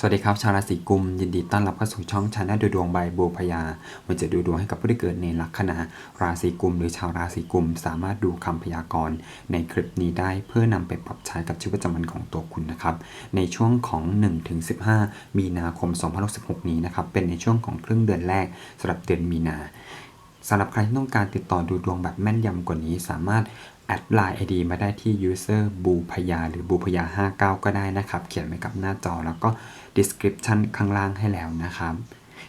สวัสดีครับ ชาวราศีกุม ยินดีต้อนรับเข้าสู่ช่องชาแนลดูดวงใบบัวพยาวันจะดูดวงให้กับผู้ที่เกิดในลัคนาราศีกุม หรือชาวราศีกุม สามารถดูคำพยากรณ์ในคลิปนี้ได้เพื่อนำไปปรับใช้กับชีวิตประจำวันของตัวคุณนะครับ ในช่วงของ 1-15 มีนาคม 2016นี้นะครับ เป็นในช่วงของครึ่งเดือนแรกสำหรับเดือนมีนาสำหรับใครที่ต้องการติดต่อดูดวงแบบแม่นยำกว่านี้ สามารถ แอดไลน์ ID มาได้ที่ user บูพยาหรือบูพยา59 ก็ได้นะครับ เขียนไว้กับหน้าจอแล้วก็ description ข้างล่างให้แล้วนะครับ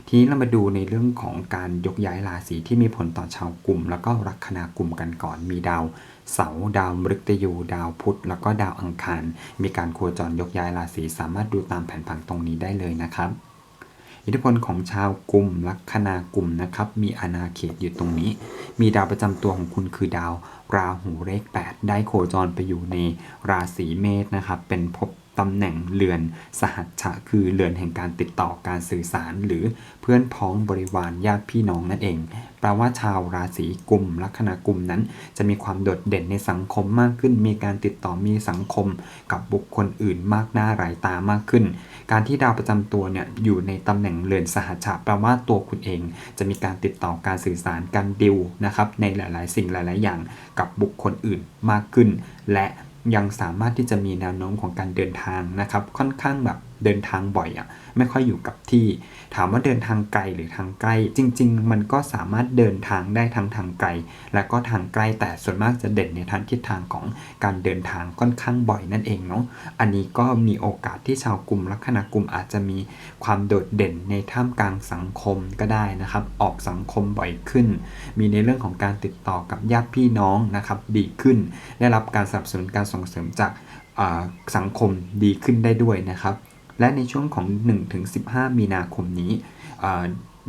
ทีนี้เรามาดูในเรื่องของการยกย้ายราศีที่มีผลต่อชาวกลุ่ม แล้วก็ลัคนากลุ่มกันก่อน มีดาว เสาร์ดาวมฤตยู ดาวพุธแล้วก็ดาวอังคาร มีการโคจรยกย้ายราศีสามารถดูตามแผนผังตรงนี้ได้เลยนะครับ อิทธิพลของชาวกลุ่มลัคนากลุ่มนะครับ มีอาณาเขตอยู่ตรงนี้ มีดาวประจำตัวของคุณคือดาว ราหูเลข8 ได้โคจรไปอยู่ในราศีเมษนะครับ เป็นภพ ตำแหน่งเรือนสหัชชะคือเรือนแห่งการติดต่อการสื่อสาร หรือเพื่อนพ้องบริวารญาติพี่น้องนั่นเอง แปลว่าชาวราศีกุมลัคนากลุ่มนั้น จะมีความโดดเด่นในสังคมมากขึ้น มีการติดต่อมีสังคม กับบุคคลอื่นมากหน้าหลายตามากขึ้น การที่ดาวประจำตัวเนี่ยอยู่ในตำแหน่งเรือนสหัชชะแปลว่าตัวคุณเอง จะมีการติดต่อการสื่อสารการดิวนะครับในหลาย ๆ สิ่งหลาย ๆ อย่าง กับบุคคลอื่นมากขึ้น และ ยังสามารถที่จะมีแนวโน้มของการเดินทางนะครับ ค่อนข้างแบบ เดินทางบ่อยอะ่ะไม่ค่อยอยู่กับที่ ถามว่าเดินทางไกลหรือทางใกล้ จริง ๆ มันก็สามารถเดินทางได้ทั้งทางไกล และก็ทางใกล้แต่ส่วนมากจะเด่นในทางทิศทางของการเดินทางค่อนข้างบ่อยนั่นเองเนาะอันนี้ก็มีโอกาสที่ชาวกลุ่มลัคนากลุ่มอาจจะมีความโดดเด่นในท่ามกลางสังคมก็ได้นะครับ ออกสังคมบ่อยขึ้น มีในเรื่องของการติดต่อกับญาติพี่น้องนะครับดีขึ้น ได้รับการสนับสนุนการส่งเสริมจากสังคมดีขึ้นได้ด้วยนะครับ และในช่วงของ 1-15 มีนาคมนี้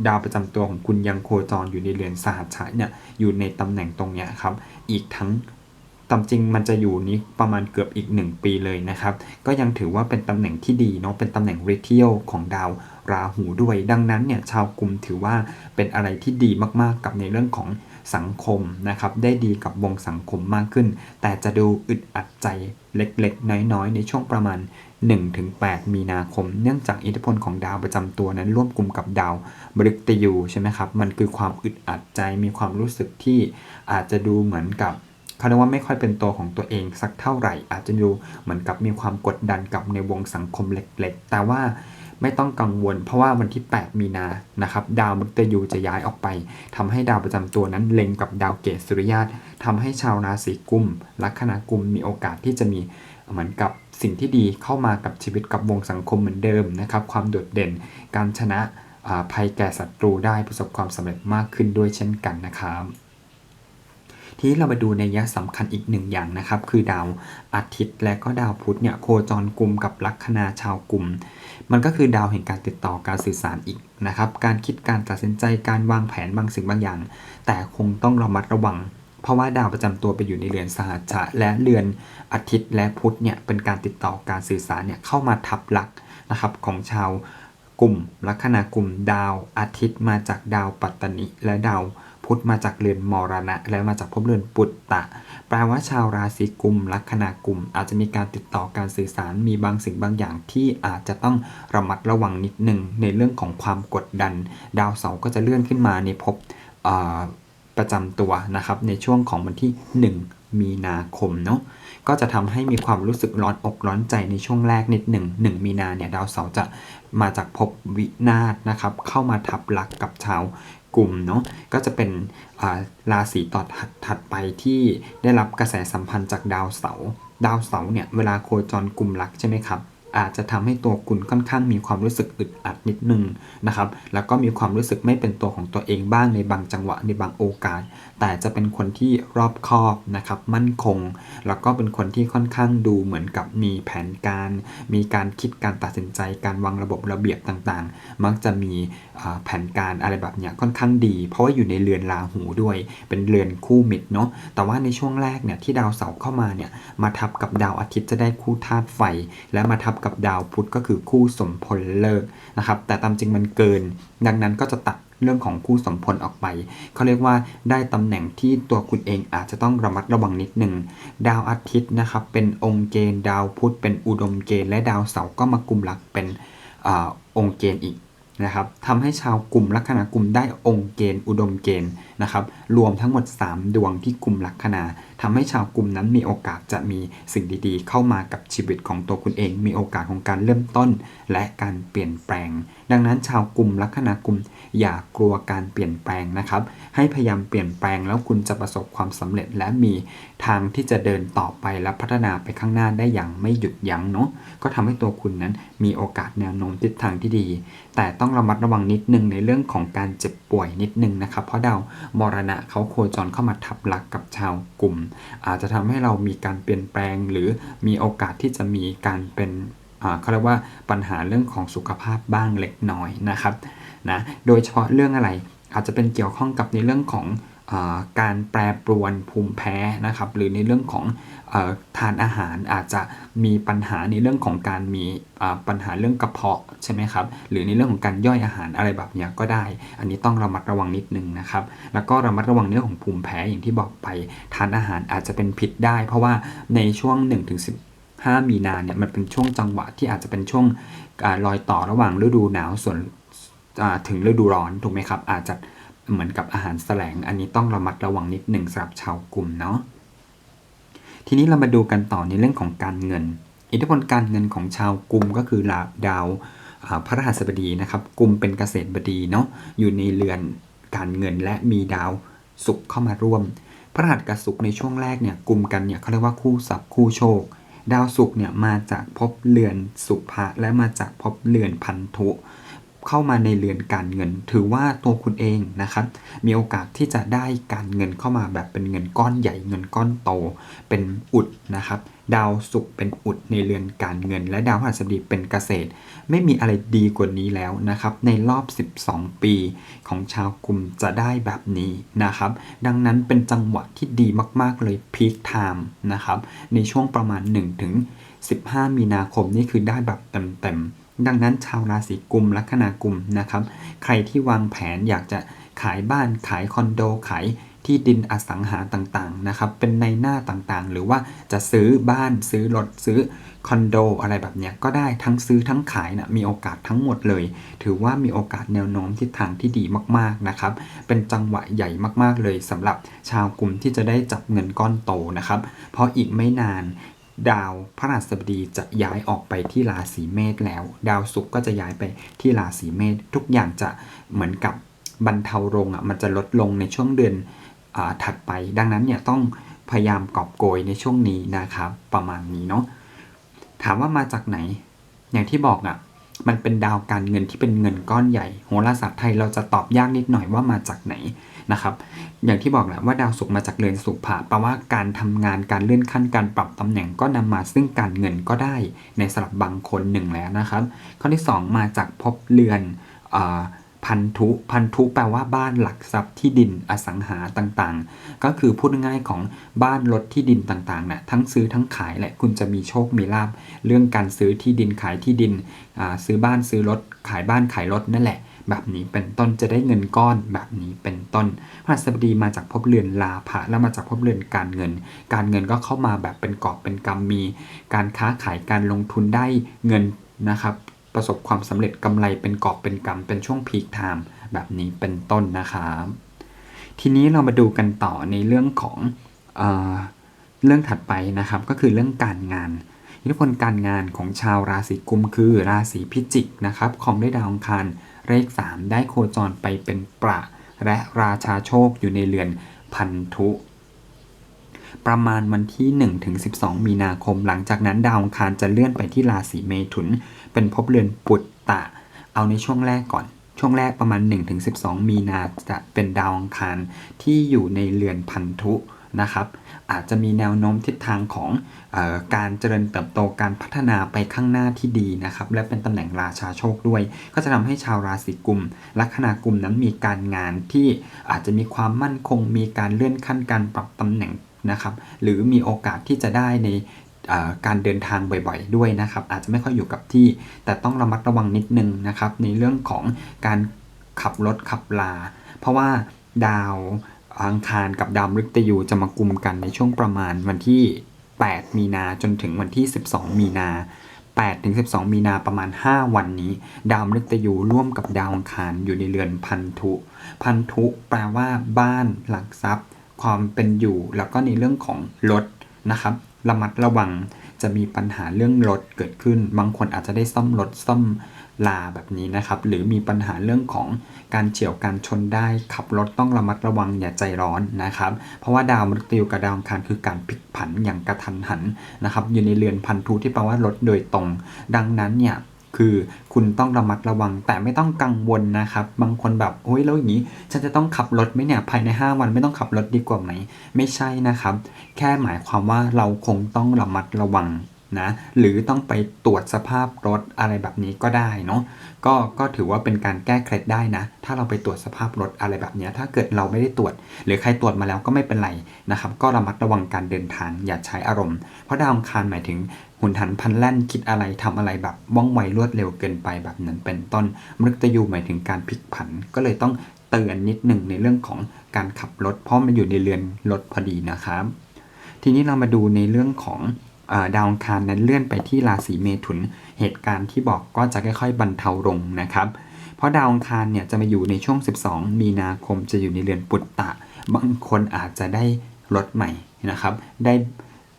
ดาวประจำตัวของคุณยังโคจรอยู่ในเรือนสหัชชะเนี่ยอยู่ในตำแหน่งตรงเนี้ครับ อีกทั้งตามจริงมันจะอยู่นี้ประมาณเกือบอีก 1 ปีเลยนะครับ ก็ยังถือว่าเป็นตำแหน่งที่ดีเนาะเป็นตำแหน่งเรเทียลของดาวราหูด้วย ดังนั้นเนี่ยชาวกลุ่มถือว่าเป็นอะไรที่ดีมากๆกับในเรื่องของสังคมนะครับ ได้ดีกับวงสังคมมากขึ้น แต่จะดูอึดอัดใจเล็กๆ น้อยๆ ในช่วงประมาณ 1-8 มีนาคม เนื่องจากอิทธิพลของดาวประจำตัวนั้นร่วมกลุ่มกับดาวบริตยูใช่ไหมครับ มันคือความอึดอัดใจมีความรู้สึกที่อาจจะดูเหมือนกับเขาเรียกว่าไม่ค่อยเป็นตัวของตัวเองสักเท่าไหร่ อาจจะดูเหมือนกับมีความกดดันกับในวงสังคมเล็ก ๆ แต่ว่าไม่ต้องกังวล เพราะว่าวันที่ 8 มีนานะครับดาวมฤตยูจะย้ายออกไปทำให้ดาวประจำตัวนั้นเล็งกับดาวเกศสุริยะทำให้ชาวราศีกุมลัคนากุมมีโอกาสที่จะมีเหมือนกับ สิ่งที่ดีเข้ามากับชีวิตกับวงสังคมเหมือนเดิมนะครับความโดดเด่น การชนะภัยแก่ศัตรูได้ประสบความสำเร็จมากขึ้นด้วยเช่นกันนะครับทีนี้เรามาดูในยะสำคัญอีกหนึ่งอย่างนะครับ คือดาวอาทิตย์และก็ดาวพุธเนี่ยโคจรกลุ่มกับลัคนาชาวกลุ่ม มันก็คือดาวแห่งการติดต่อการสื่อสารอีกนะครับ การคิดการตัดสินใจการวางแผนบางสิ่งบางอย่าง แต่คงต้องระมัดระวัง เพราะว่าดาวประจำตัวไปอยู่ในเรือนสหัชชะและเรือนอาทิตย์และพุธเนี่ยเป็นการติดต่อการสื่อสารเนี่ยเข้ามาทับลักนะครับของชาวกลุ่มลัคนากลุ่มดาวอาทิตย์มาจากดาวปัตตนิและดาวพุธมาจากเรือนมรณะ และมาจากภพเรือนปุตตะ แปลว่าชาวราศีกุมลัคนากลุ่มอาจจะมีการติดต่อการสื่อสารมีบางสิ่งบางอย่างที่อาจจะต้องระมัดระวังนิดหนึ่งในเรื่องของความกดดัน ดาวเสาร์ก็จะเลื่อนขึ้นมาในภพ ประจำตัวนะครับในช่วงของวันที่ 1 มีนาคมเนาะก็จะทำให้มีความรู้สึกร้อนอกร้อนใจในช่วงแรกนิดหนึ่งหนึ่งมีนาเนี่ยดาวเสาร์จะมาจากภพวินาศนะครับเข้ามาทับลักกับชาวกลุ่มเนาะก็จะเป็นราศีต่อถัดไปที่ได้รับกระแสสัมพันธ์จากดาวเสาร์ดาวเสาร์เนี่ยเวลาโคจรกลุ่มลักใช่ไหมครับ อาจจะทำให้ตัวคุณค่อนข้างมีความรู้สึกอึดอัดนิดนึงนะครับ แล้วก็มีความรู้สึกไม่เป็นตัวของตัวเองบ้างในบางจังหวะในบางโอกาส แต่จะเป็นคนที่รอบคอบนะครับ มั่นคง แล้วก็เป็นคนที่ค่อนข้างดูเหมือนกับมีแผนการ มีการคิดการตัดสินใจ การวางระบบระเบียบต่างๆ มักจะมีแผนการอะไรแบบเนี้ยค่อนข้างดี เพราะว่าอยู่ในเรือนราหูด้วย เป็นเรือนคู่มิตรเนาะ แต่ว่าในช่วงแรกเนี่ยที่ดาวเสาร์เข้ามาเนี่ย มาทับกับดาวอาทิตย์จะได้คู่ธาตุไฟ และมาทับกับดาวพุธก็คือคู่สมพลเลิกนะครับ แต่ตามจริงมันเกิน ดังนั้นก็จะตัดเรื่องของคู่สมพลออกไป เขาเรียกว่าได้ตำแหน่งที่ตัวคุณเองอาจจะต้องระมัดระวังนิดหนึ่ง ดาวอาทิตย์นะครับ เป็นองค์เกณฑ์ ดาวพุธเป็นอุดมเกณฑ์ และดาวเสาร์ก็มากุมหลักเป็นอองค์เกณฑ์อีก นะครับทำให้ชาวกลุ่มลัคนากลุ่มได้องค์เกณฑ์อุดมเกณฑ์นะครับรวมทั้งหมด 3 ดวงที่กลุ่มลัคนาทำให้ชาวกลุ่มนั้นมีโอกาสจะมีสิ่งดีๆ เข้ามากับชีวิตของตัวคุณเอง มีโอกาสของการเริ่มต้นและการเปลี่ยนแปลง ดังนั้นชาวกลุ่มลัคนากลุ่ม อย่ากลัวการเปลี่ยนแปลงนะครับ ให้พยายามเปลี่ยนแปลงแล้วคุณจะประสบความสำเร็จและมีทางที่จะเดินต่อไปและพัฒนาไปข้างหน้าได้อย่างไม่หยุดยั้งเนาะก็ทำให้ตัวคุณนั้นมีโอกาสแนวโน้มทิศทางที่ดี แต่ต้องระมัดระวังนิดนึงในเรื่องของการเจ็บป่วยนิดนึงนะครับ เพราะดาวมรณะเขาโคจรเข้ามาทับลักกับชาวกลุ่ม อาจจะทำให้เรามีการเปลี่ยนแปลงหรือมีโอกาสที่จะมีการเป็นเขาเรียกว่าปัญหาเรื่องของสุขภาพบ้างเล็กน้อยนะครับ นะโดยเฉพาะเรื่องอะไร อาจจะเป็นเกี่ยวข้องกับในเรื่องของอการแปรปรวนภูมิแพ้นะครับ หรือในเรื่องของอทานอาหารอาจจะมีปัญหาในเรื่องของการมีปัญหาเรื่องกระเพาะใช่ไหมครับ หรือในเรื่องของการย่อยอาหารอะไรแบบนี้ก็ได้ อันนี้ต้องระมัดระวังนิดนึงนะครับ แล้วก็ระมัดระวังเรื่องของภูมิแพ้อย่างที่บอกไปทานอาหารอาจจะเป็นพิษได้ เพราะว่าในช่วง 1-10 5มีนาเนี่ยมันเป็นช่วงจังหวะที่อาจจะเป็นช่วงอรอยต่อระหว่างฤดูหนาวส่วน ถึงฤดูร้อนถูกไหมครับ อาจจะเหมือนกับอาหารแสลง อันนี้ต้องระมัดระวังนิดหนึ่งสำหรับชาวกลุ่มเนาะทีนี้เรามาดูกันต่อในเรื่องของการเงิน อิทธิพลการเงินของชาวกลุ่มก็คือลาดาวพระรหัสบดีนะครับกลุ่มเป็นเกษตรบดีเนาะอยู่ในเรือนการเงินและมีดาวศุกร์เข้ามาร่วม พระรหัสกับศุกร์ในช่วงแรกเนี่ยกลุ่มกันเนี่ยเขาเรียกว่าคู่ศัพท์คู่โชค ดาวศุกร์เนี่ยมาจากภพเรือนสุภะและมาจากภพเรือนพันธุ เข้ามาในเรือนการเงิน ถือว่าตัวคุณเองนะครับ มีโอกาสที่จะได้การเงินเข้ามาแบบเป็นเงินก้อนใหญ่เงินก้อนโต เป็นอุดนะครับ ดาวศุกร์เป็นอุดในเรือนการเงิน และดาวพฤหัสบดีเป็นเกษตร ไม่มีอะไรดีกว่านี้แล้วนะครับ ในรอบ 12 ปีของชาวกลุ่มจะได้แบบนี้นะครับ ดังนั้นเป็นจังหวะที่ดีมากๆเลยพีคไทม์นะครับในช่วงประมาณ1ถึง15 มีนาคมนี่คือได้แบบเต็มๆ ดังนั้นชาวราศีกุมลัคนากุมนะครับ ใครที่วางแผนอยากจะขายบ้านขายคอนโดขายที่ดินอสังหาต่างๆนะครับ เป็นในหน้าต่างๆ หรือว่าจะซื้อบ้านซื้อรถซื้อคอนโดอะไรแบบเนี้ยก็ได้ทั้งซื้อทั้งขายนะมีโอกาสทั้งหมดเลย ถือว่ามีโอกาสแนวโน้มทิศทางที่ดีมากๆนะครับ เป็นจังหวะใหญ่มากๆเลยสำหรับชาวกลุ่มที่จะได้จับเงินก้อนโตนะครับ เพราะอีกไม่นาน ดาวพระราชบดีจะย้ายออกไปที่ราศีเมษแล้ว ดาวศุกร์ก็จะย้ายไปที่ราศีเมษทุกอย่างจะเหมือนกับบรรเทาลงอะมันจะลดลงในช่วงเดือนอาถัดไป ดังนั้นเนี่ยต้องพยายามกอบโกยในช่วงนี้นะครับ ประมาณนี้เนาะถามว่ามาจากไหน อย่างที่บอกอะ มันเป็นดาวการเงินที่เป็นเงินก้อนใหญ่โหราศาสตร์ไทยเราจะตอบยากนิดหน่อยว่ามาจากไหนนะครับ อย่างที่บอกแหละว่าดาวศุกร์มาจากเรือนสุภะแปลว่าการทำงานการเลื่อนขั้นการปรับตำแหน่งก็นำมาซึ่งการเงินก็ได้ในสำหรับบางคนหนึ่งแล้วนะครับ ข้อที่ 2 มาจากภพเรือนอ พันธุพันธุแปลว่าบ้านหลักทรัพย์ที่ดินอสังหาต่างๆ ก็คือพูดง่ายๆของบ้านรถที่ดินต่างๆนะทั้งซื้อทั้งขายแหละคุณจะมีโชคมีลาบเรื่องการซื้อที่ดินขายที่ดินซื้อบ้านซื้อรถขายบ้านขายรถนั่นแหละ แบบนี้เป็นต้นจะได้เงินก้อนแบบนี้เป็นต้นพระสบดีมาจากภพเรือนลาภะแล้วมาจากภพเรือนการเงิน การเงินก็เข้ามาแบบเป็นกอบเป็นกำมี การค้าขายการลงทุนได้เงินนะครับ ประสบความสำเร็จกำไรเป็นกอบเป็นกำเป็นช่วงพีคไทม์แบบนี้เป็นต้นนะครับทีนี้เรามาดูกันต่อในเรื่องของเออเรื่องถัดไปนะครับก็คือเรื่องการงานอิทธิพลการงานของชาวราศีกุมคือราศีพิจิกนะครับของด้วยดาวอังคารเลข 3 ได้โคจรไปเป็นประ และราชาโชคอยู่ในเรือนพันธุ ประมาณวันที่1ถึง12 มีนาคม หลังจากนั้นดาวอังคารจะเลื่อนไปที่ราศีเมถุน เป็นภพเรือนปุตตะ เอาในช่วงแรกก่อน ช่วงแรกประมาณ 1-12 มีนาจะเป็นดาวอังคารที่อยู่ในเรือนพันธุนะครับ อาจจะมีแนวโน้มทิศทางของออการเจริญเติบโตการพัฒนาไปข้างหน้าที่ดีนะครับ และเป็นตำแหน่งราชาโชคด้วย ก็จะทำให้ชาวราศีกุม ลัคนากุมนั้นมีการงานที่อาจจะมีความมั่นคง มีการเลื่อนขั้นการปรับตำแหน่ง นะครับหรือมีโอกาสที่จะได้ในการเดินทางบ่อยๆ ด้วยนะครับอาจจะไม่ค่อยอยู่กับที่ แต่ต้องระมัดระวังนิดนึงนะครับในเรื่องของการขับรถขับลา เพราะว่าดาวอังคารกับดาวมฤตยูจะมากุมกันในช่วงประมาณวันที่ 8 มีนาจนถึงวันที่ 12 มีนา8ถึง12 มีนาประมาณ 5 วันนี้ ดาวมฤตยูร่วมกับดาวอังคารอยู่ในเรือนพันธุ พันธุแปลว่าบ้านหลักทรัพย์ ความเป็นอยู่ แล้วก็ในเรื่องของรถนะครับ ระมัดระวังจะมีปัญหาเรื่องรถเกิดขึ้น บางคนอาจจะได้ซ่อมรถซ่อมลาแบบนี้นะครับ หรือมีปัญหาเรื่องของการเฉียวการชนได้ ขับรถต้องระมัดระวังอย่าใจร้อนนะครับ เพราะว่าดาวมฤตยูกับดาวอังคารคือการพลิกผันอย่างกระทันหันนะครับ อยู่ในเรือนพันธุที่แปลว่ารถโดยตรง ดังนั้นเนี่ย คือคุณต้องระมัดระวังแต่ไม่ต้องกังวลนะครับ บางคนแบบโอ้ยแล้วอย่างนี้ ฉันจะต้องขับรถไหมเนี่ยภายใน 5 วันไม่ต้องขับรถดีกว่าไหม ไม่ใช่นะครับ แค่หมายความว่าเราคงต้องระมัดระวังนะหรือต้องไปตรวจสภาพรถอะไรแบบนี้ก็ได้เนาะก็ก็ถือว่าเป็นการแก้เคล็ดได้นะ ถ้าเราไปตรวจสภาพรถอะไรแบบนี้ ถ้าเกิดเราไม่ได้ตรวจ หรือใครตรวจมาแล้วก็ไม่เป็นไรนะครับ ก็ระมัดระวังการเดินทางอย่าใช้อารมณ์ เพราะดาวอังคารหมายถึง หุนหันพันแล่นคิดอะไรทำอะไรแบบว่องไวรวดเร็วเกินไปแบบนั้นเป็นต้นมฤตยูหมายถึงการพลิกผัน ก็เลยต้องเตือนนิดหนึ่งในเรื่องของการขับรถ เพราะมันอยู่ในเรือนรถพอดีนะครับ ทีนี้เรามาดูในเรื่องของดาวอังคารนั้นเลื่อนไปที่ราศีเมถุน เหตุการณ์ที่บอกก็จะค่อยๆ บรรเทาลงนะครับ เพราะดาวอังคารเนี่ยจะมาอยู่ในช่วง 12 มีนาคมจะอยู่ในเรือนปุตตะ บางคนอาจจะได้รถใหม่นะครับ ได้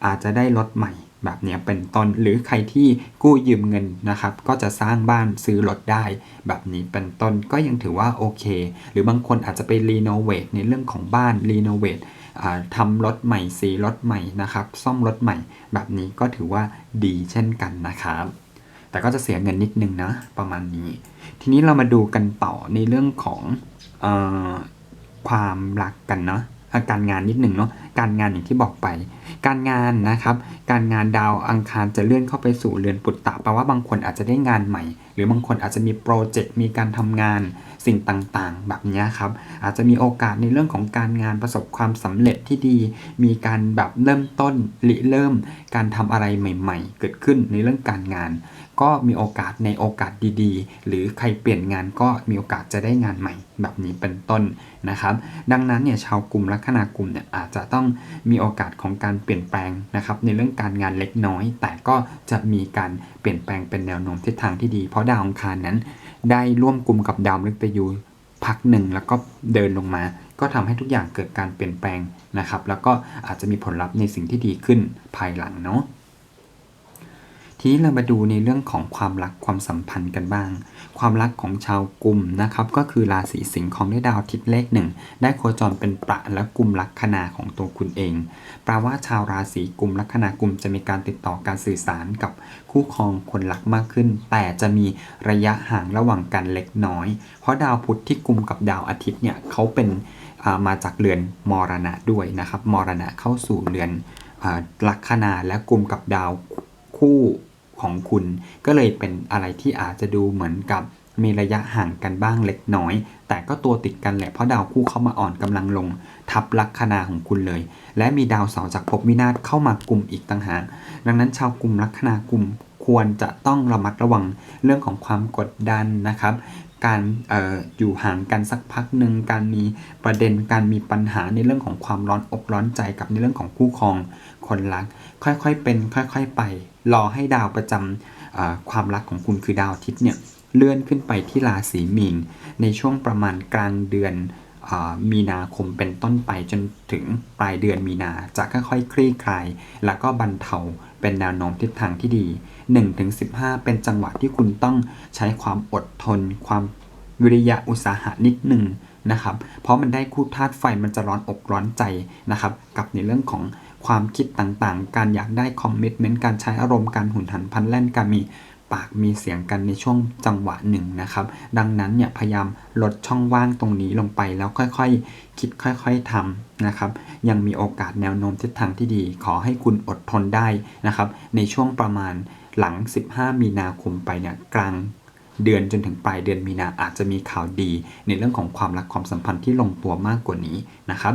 อาจจะได้รถใหม่ แบบนี้เป็นต้นหรือใครที่กู้ยืมเงินนะครับ ก็จะสร้างบ้านซื้อรถได้ แบบนี้เป็นต้นก็ยังถือว่าโอเค หรือบางคนอาจจะไปรีโนเวทในเรื่องของบ้านรีโนเวททำรถใหม่สีรถใหม่นะครับ ซ่อมรถใหม่ แบบนี้ก็ถือว่าดีเช่นกันนะครับ แต่ก็จะเสียเงินนิดนึงนะประมาณนี้ ทีนี้เรามาดูกันต่อในเรื่องของอความรักกันเนาะ การงานนิดหนึ่งเนาะการงานอย่างที่บอกไป การงานนะครับ การงานดาวอังคารจะเลื่อนเข้าไปสู่เรือนปุตตะแปลว่าบางคนอาจจะได้งานใหม่ หรือบางคนอาจจะมีโปรเจกต์มีการทำงานสิ่งต่างๆ แบบนี้ครับ อาจจะมีโอกาสในเรื่องของการงานประสบความสำเร็จที่ดี มีการแบบเริ่มต้นริเริ่มการทำอะไรใหม่ ๆ เกิดขึ้นในเรื่องการงาน ก็มีโอกาสในโอกาสดีๆ หรือใครเปลี่ยนงานก็มีโอกาสจะได้งานใหม่แบบนี้เป็นต้นนะครับ ดังนั้นเนี่ยชาวกลุ่มลัคนากลุ่มเนี่ยอาจจะต้องมีโอกาสของการเปลี่ยนแปลงนะครับในเรื่องการงานเล็กน้อย แต่ก็จะมีการเปลี่ยนแปลงเป็นแนวโน้มทิศทางที่ดี เพราะดาวองคารนั้น ได้ร่วมกลุ่มกับดาวมฤตยูพักหนึ่งแล้วก็เดินลงมา ก็ทำให้ทุกอย่างเกิดการเปลี่ยนแปลงนะครับ แล้วก็อาจจะมีผลลัพธ์ในสิ่งที่ดีขึ้นภายหลังเนาะ ทีนี้เรามาดูในเรื่องของความรักความสัมพันธ์กันบ้าง ความรักของชาวกลุ่มนะครับก็คือราศีสิงห์ของได้ดาวอาทิตย์เลขหนึ่งได้โคจรเป็นประและกลุ่มลัคนาของตัวคุณเองแปลว่าชาวราศีกลุ่มลัคนากลุ่มจะมีการติดต่อการสื่อสารกับคู่ครองคนรักมากขึ้น แต่จะมีระยะห่างระหว่างกันเล็กน้อย เพราะดาวพุธที่กลุ่มกับดาวอาทิตย์เนี่ยเขาเป็นามาจากเรือนมรณะด้วยนะครับมรณะเข้าสู่เรือนอลัคนาและกลุ่มกับดาวคู่ ของคุณ ก็เลยเป็นอะไรที่อาจจะดูเหมือนกับมีระยะห่างกันบ้างเล็กน้อย แต่ก็ตัวติดกันแหละเพราะดาวคู่เข้ามาอ่อนกำลังลง ทับลัคนาของคุณเลย และมีดาวเสาร์จากภพวินาศเข้ามากลุ่มอีกต่างหากดังนั้นชาวกลุ่มลัคนากลุ่มควรจะต้องระมัดระวังเรื่องของความกดดันนะครับ การอออยู่ห่างกันสักพักหนึ่งการมีประเด็นการมีปัญหาในเรื่องของความร้อนอกร้อนใจกับในเรื่องของคู่ครอง คนรัก ค่อยๆเป็น ค่อยๆไป รอให้ดาวประจำความรักของคุณคือดาวอาทิตย์เนี่ยเลื่อนขึ้นไปที่ราศีมีน ในช่วงประมาณกลางเดือนอมีนาคมเป็นต้นไปจนถึงปลายเดือนมีนาจะค่อยๆคลี่คลาย แล้วก็บรรเทาเป็นแนวโน้มทิศทางที่ดี 1-15 เป็นจังหวะที่คุณต้องใช้ความอดทน ความวิริยะอุตสาหะนิดหนึ่งนะครับ เพราะมันได้คู่ธาตุไฟมันจะร้อนอกร้อนใจนะครับ กับในเรื่องของ ความคิดต่างๆ การอยากได้คอมมิชเมนต์การใช้อารมณ์การหุนหันพันแล่นการมีปากมีเสียงกันในช่วงจังหวะหนึ่งนะครับ ดังนั้นเนี่ยพยายามลดช่องว่างตรงนี้ลงไปแล้วค่อยๆ คิดค่อยๆทำนะครับ ยังมีโอกาสแนวโน้มทิศทางที่ดี ขอให้คุณอดทนได้นะครับ ในช่วงประมาณหลัง 15 มีนาคมไปเนี่ยกลางเดือนจนถึงปลายเดือนมีนาอาจจะมีข่าวดี ในเรื่องของความรักความสัมพันธ์ที่ลงตัวมากกว่านี้นะครับ